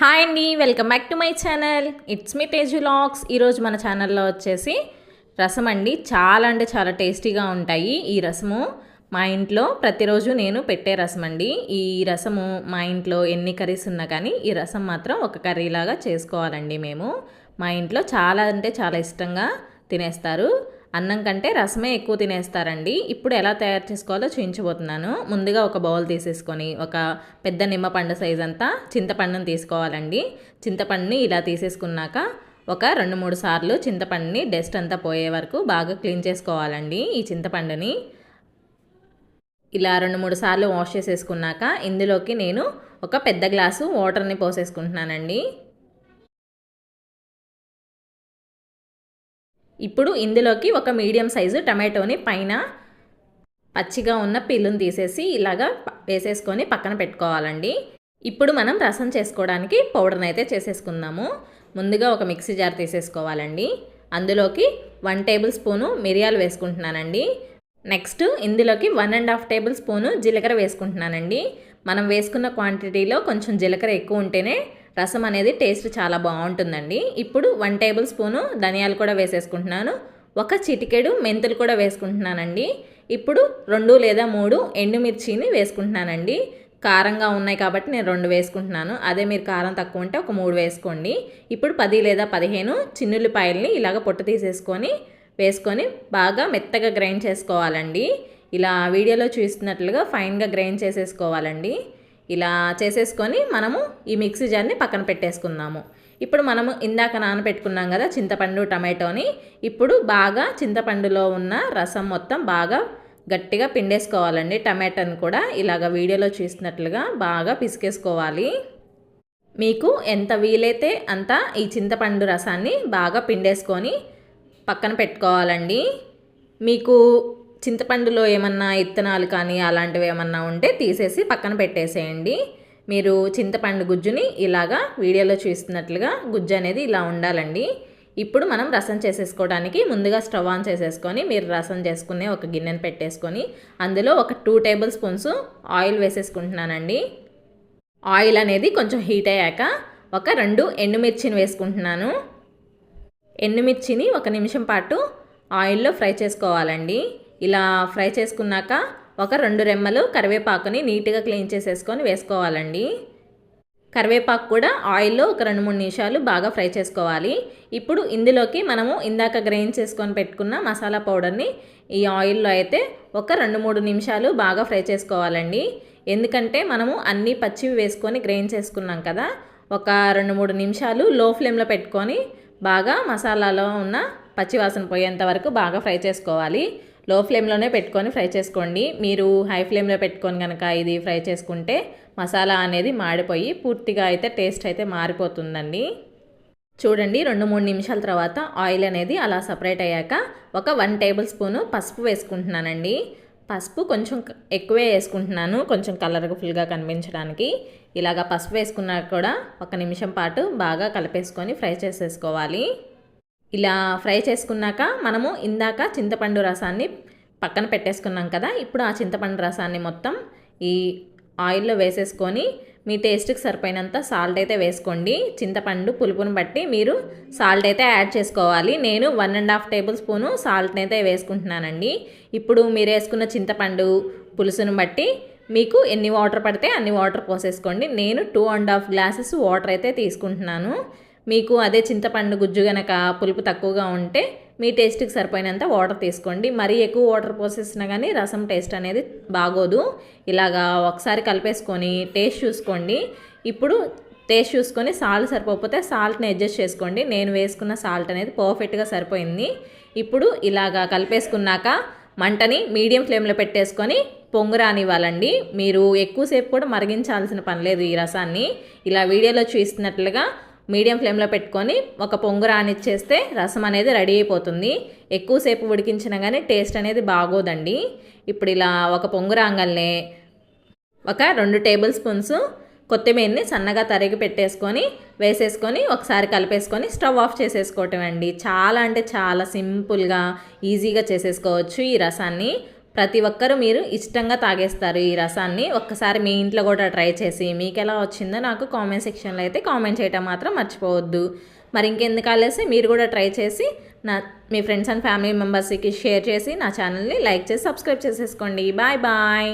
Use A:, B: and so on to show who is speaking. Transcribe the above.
A: Hi అండి welcome back to my channel. It's me Teju lakhs ఈరోజు మన ఛానల్లో వచ్చేసి రసం అండి. చాలా అంటే చాలా టేస్టీగా ఉంటాయి. ఈ రసము మా ఇంట్లో ప్రతిరోజు నేను పెట్టే రసం అండి. ఈ రసము మా ఇంట్లో ఎన్ని కర్రీస్ ఉన్నా కానీ ఈ రసం మాత్రం ఒక కర్రీలాగా చేసుకోవాలండి మేము. మా ఇంట్లో చాలా అంటే చాలా ఇష్టంగా తినేస్తారు. అన్నం కంటే రసమే ఎక్కువ తినేస్తారండి. ఇప్పుడు ఎలా తయారు చేసుకోవాలో చూపించబోతున్నాను ముందుగా ఒక బౌల్ తీసేసుకొని ఒక పెద్ద నిమ్మపండు సైజ్ అంతా చింతపండుని తీసుకోవాలండి. చింతపండుని ఇలా తీసేసుకున్నాక ఒక రెండు మూడు సార్లు చింతపండుని డస్ట్ అంతా పోయే వరకు బాగా క్లీన్ చేసుకోవాలండి ఈ చింతపండుని. ఇలా రెండు మూడు సార్లు వాష్ చేసేసుకున్నాక ఇందులోకి నేను ఒక పెద్ద గ్లాసు వాటర్ని పోసేసుకుంటున్నానండి. ఇప్పుడు ఇందులోకి ఒక మీడియం సైజు టమాటోని పైన పచ్చిగా ఉన్న పిల్లుని తీసేసి ఇలాగా వేసేసుకొని పక్కన పెట్టుకోవాలండి. ఇప్పుడు మనం రసం చేసుకోవడానికి పౌడర్ని అయితే చేసేసుకుందాము. ముందుగా ఒక మిక్సీ జార్ తీసేసుకోవాలండి. అందులోకి వన్ టేబుల్ స్పూను మిరియాలు వేసుకుంటున్నానండి. నెక్స్ట్ ఇందులోకి one and half tablespoon జీలకర్ర వేసుకుంటున్నానండి. మనం వేసుకున్న క్వాంటిటీలో కొంచెం జీలకర్ర ఎక్కువ ఉంటేనే రసం అనేది టేస్ట్ చాలా బాగుంటుందండి. ఇప్పుడు వన్ టేబుల్ స్పూను ధనియాలు కూడా వేసేసుకుంటున్నాను. ఒక చిటికెడు మెంతులు కూడా వేసుకుంటున్నానండి. ఇప్పుడు రెండు లేదా మూడు ఎండుమిర్చిని వేసుకుంటున్నానండి. కారంగా ఉన్నాయి కాబట్టి నేను రెండు వేసుకుంటున్నాను. అదే మీరు కారం తక్కువ ఉంటే ఒక మూడు వేసుకోండి. ఇప్పుడు పది లేదా పదిహేను చిన్నుల్లిపాయల్ని ఇలాగ పొట్టు తీసేసుకొని వేసుకొని బాగా మెత్తగా గ్రైండ్ చేసుకోవాలండి. ఇలా వీడియోలో చూస్తున్నట్లుగా ఫైన్గా గ్రైండ్ చేసేసుకోవాలండి. ఇలా చేసేసుకొని మనము ఈ మిక్సీ జార్ని పక్కన పెట్టేసుకుందాము. ఇప్పుడు మనము ఇందాక నానబెట్టుకున్నాం కదా చింతపండు టమాటోని. ఇప్పుడు బాగా చింతపండులో ఉన్న రసం మొత్తం బాగా గట్టిగా పిండేసుకోవాలండి. టమాటాని కూడా ఇలాగ వీడియోలో చూసినట్లుగా బాగా పిసికేసుకోవాలి. మీకు ఎంత వీలైతే అంత ఈ చింతపండు రసాన్ని బాగా పిండేసుకొని పక్కన పెట్టుకోవాలండి. మీకు చింతపండులో ఏమన్నా ఇత్తనాలు కానీ అలాంటివి ఏమన్నా ఉంటే తీసేసి పక్కన పెట్టేసేయండి. మీరు చింతపండు గుజ్జుని ఇలాగా వీడియోలో చూస్తున్నట్లుగా గుజ్జు అనేది ఇలా ఉండాలండి. ఇప్పుడు మనం రసం చేసేసుకోవడానికి ముందుగా స్టవ్ ఆన్ చేసేసుకొని మీరు రసం చేసుకునే ఒక గిన్నెను పెట్టేసుకొని అందులో ఒక టూ టేబుల్ స్పూన్స్ ఆయిల్ వేసేసుకుంటున్నానండి. ఆయిల్ అనేది కొంచెం హీట్ అయ్యాక ఒక రెండు ఎండుమిర్చిని వేసుకుంటున్నాను. ఎండుమిర్చిని ఒక నిమిషం పాటు ఆయిల్లో ఫ్రై చేసుకోవాలండి. ఇలా ఫ్రై చేసుకున్నాక ఒక రెండు రెమ్మలు కరివేపాకుని నీట్గా క్లీన్ చేసేసుకొని వేసుకోవాలండి. కరివేపాకు కూడా ఆయిల్లో ఒక రెండు మూడు నిమిషాలు బాగా ఫ్రై చేసుకోవాలి. ఇప్పుడు ఇందులోకి మనము ఇందాక గ్రైండ్ చేసుకొని పెట్టుకున్న మసాలా పౌడర్ని ఈ ఆయిల్లో అయితే ఒక రెండు మూడు నిమిషాలు బాగా ఫ్రై చేసుకోవాలండి. ఎందుకంటే మనము అన్నీ పచ్చివి వేసుకొని గ్రైండ్ చేసుకున్నాం కదా ఒక రెండు మూడు నిమిషాలు లో ఫ్లేమ్లో పెట్టుకొని బాగా మసాలాలో ఉన్న పచ్చివాసన పోయేంత వరకు బాగా ఫ్రై చేసుకోవాలి. లో ఫ్లేమ్లోనే పెట్టుకొని ఫ్రై చేసుకోండి. మీరు హై ఫ్లేమ్లో పెట్టుకొని కనుక ఇది ఫ్రై చేసుకుంటే మసాలా అనేది మాడిపోయి పూర్తిగా అయితే టేస్ట్ అయితే మారిపోతుందండి. చూడండి రెండు మూడు నిమిషాల తర్వాత ఆయిల్ అనేది అలా సపరేట్ అయ్యాక ఒక వన్ టేబుల్ స్పూను పసుపు వేసుకుంటున్నానండి. పసుపు కొంచెం ఎక్కువే వేసుకుంటున్నాను కొంచెం కలర్ఫుల్గా కనిపించడానికి. ఇలాగ పసుపు వేసుకున్నాక కూడా ఒక నిమిషం పాటు బాగా కలిపేసుకొని ఫ్రై చేసేసుకోవాలి. ఇలా ఫ్రై చేసుకున్నాక మనము ఇందాక చింతపండు రసాన్ని పక్కన పెట్టేసుకున్నాం కదా ఇప్పుడు ఆ చింతపండు రసాన్ని మొత్తం ఈ ఆయిల్లో వేసేసుకొని మీ టేస్ట్కి సరిపోయినంత సాల్ట్ అయితే వేసుకోండి. చింతపండు పులుపుని బట్టి మీరు సాల్ట్ అయితే యాడ్ చేసుకోవాలి. నేను one and half tablespoon సాల్ట్ని అయితే వేసుకుంటున్నానండి. ఇప్పుడు మీరు వేసుకున్న చింతపండు పులుసును బట్టి మీకు ఎన్ని వాటర్ పడితే అన్ని వాటర్ పోసేసుకోండి. నేను two and half glasses water అయితే తీసుకుంటున్నాను. మీకు అదే చింతపండు గుజ్జు గనక పులుపు తక్కువగా ఉంటే మీ టేస్ట్కి సరిపోయినంత వాటర్ తీసుకోండి. మరీ ఎక్కువ వాటర్ పోసేసినా కానీ రసం టేస్ట్ అనేది బాగోదు. ఇలాగా ఒకసారి కలిపేసుకొని టేస్ట్ చూసుకోండి. ఇప్పుడు టేస్ట్ చూసుకొని సాల్ట్ సరిపోకపోతే సాల్ట్ని అడ్జస్ట్ చేసుకోండి. నేను వేసుకున్న సాల్ట్ అనేది పర్ఫెక్ట్గా సరిపోయింది. ఇప్పుడు ఇలాగా కలిపేసుకున్నాక మంటని మీడియం ఫ్లేమ్లో పెట్టేసుకొని పొంగు రానివ్వాలండి. మీరు ఎక్కువసేపు కూడా మరిగించాల్సిన పని లేదు ఈ రసాన్ని. ఇలా వీడియోలో చూస్తున్నట్లుగా మీడియం ఫ్లేమ్లో పెట్టుకొని ఒక పొంగు రానిచ్చేస్తే రసం అనేది రెడీ అయిపోతుంది. ఎక్కువసేపు ఉడికించినా కానీ టేస్ట్ అనేది బాగోదండి. ఇప్పుడు ఇలా ఒక పొంగు రాగానే ఒక రెండు టేబుల్ స్పూన్స్ కొత్తిమీరని సన్నగా తరిగి పెట్టేసుకొని వేసేసుకొని ఒకసారి కలిపేసుకొని స్టవ్ ఆఫ్ చేసేసుకోవటం అండి. చాలా అంటే చాలా సింపుల్గా ఈజీగా చేసేసుకోవచ్చు ఈ రసాన్ని. ప్రతి ఒక్కరూ మీరు ఇష్టంగా తాగేస్తారు ఈ రసాన్ని. ఒక్కసారి మీ ఇంట్లో కూడా ట్రై చేసి మీకు ఎలా వచ్చిందో నాకు కామెంట్ సెక్షన్లో అయితే కామెంట్ చేయటం మాత్రం మర్చిపోవద్దు. మరి ఇంకెందుకు ఆలేసి మీరు కూడా ట్రై చేసి నా మీ ఫ్రెండ్స్ అండ్ ఫ్యామిలీ మెంబర్స్కి షేర్ చేసి నా ఛానల్ని లైక్ చేసి సబ్స్క్రైబ్ చేసేసుకోండి. Bye bye.